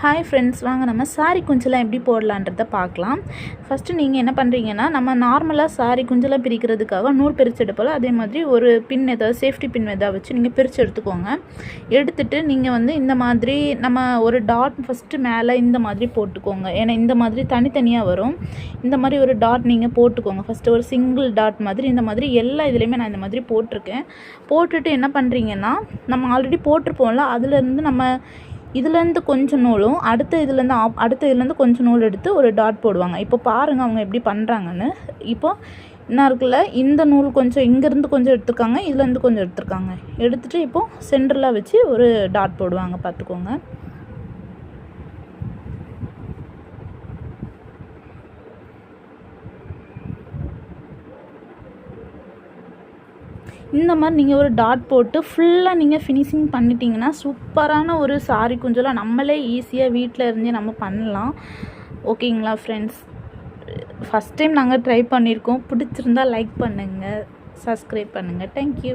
Hi friends வாங்க நம்ம sorry குஞ்செல்லாம் எப்படி போடலான்றத பார்க்கலாம். ஃபஸ்ட்டு நீங்கள் என்ன பண்ணுறீங்கன்னா நம்ம நார்மலாக சாரி குஞ்செல்லாம் பிரிக்கிறதுக்காக நூல் பிரித்து எடுப்போல அதே மாதிரி ஒரு பின் ஏதாவது சேஃப்டி பின் ஏதாவது வச்சு நீங்கள் பிரித்து எடுத்துக்கோங்க. எடுத்துட்டு நீங்கள் வந்து இந்த மாதிரி நம்ம ஒரு டாட் ஃபஸ்ட்டு மேலே இந்த மாதிரி போட்டுக்கோங்க. ஏன்னா இந்த மாதிரி தனித்தனியாக வரும். இந்த மாதிரி ஒரு டாட் நீங்கள் போட்டுக்கோங்க. ஃபஸ்ட்டு ஒரு சிங்கிள் டாட் மாதிரி இந்த மாதிரி எல்லா இதுலேயுமே நான் இந்த மாதிரி போட்டிருக்கேன். போட்டுட்டு என்ன பண்ணுறீங்கன்னா நம்ம ஆல்ரெடி போட்டிருப்போம்ல அதுலேருந்து நம்ம இதுலேருந்து கொஞ்சம் நூலும் அடுத்த இதுலேருந்து ஆப் அடுத்த இதுலேருந்து கொஞ்சம் நூல் எடுத்து ஒரு டாட் போடுவாங்க. இப்போ பாருங்கள் அவங்க எப்படி பண்ணுறாங்கன்னு இப்போ என்ன இருக்குல்ல இந்த நூல் கொஞ்சம் இங்கேருந்து கொஞ்சம் எடுத்துருக்காங்க இதுலேருந்து கொஞ்சம் எடுத்துருக்காங்க. எடுத்துகிட்டு இப்போது சென்டரில் வச்சு ஒரு டாட் போடுவாங்க பார்த்துக்கோங்க. இந்த மாதிரி நீங்கள் ஒரு டாட் போட்டு ஃபுல்லாக நீங்கள் ஃபினிஷிங் பண்ணிட்டீங்கன்னா சூப்பரான ஒரு சாரி குஞ்சலாம் நம்மளே ஈஸியாக வீட்டில் இருந்தே நம்ம பண்ணலாம். ஓகேங்களா ஃப்ரெண்ட்ஸ் ஃபஸ்ட் டைம் நாங்கள் ட்ரை பண்ணியிருக்கோம் பிடிச்சிருந்தா லைக் பண்ணுங்கள் சப்ஸ்கிரைப் பண்ணுங்கள் தேங்க்யூ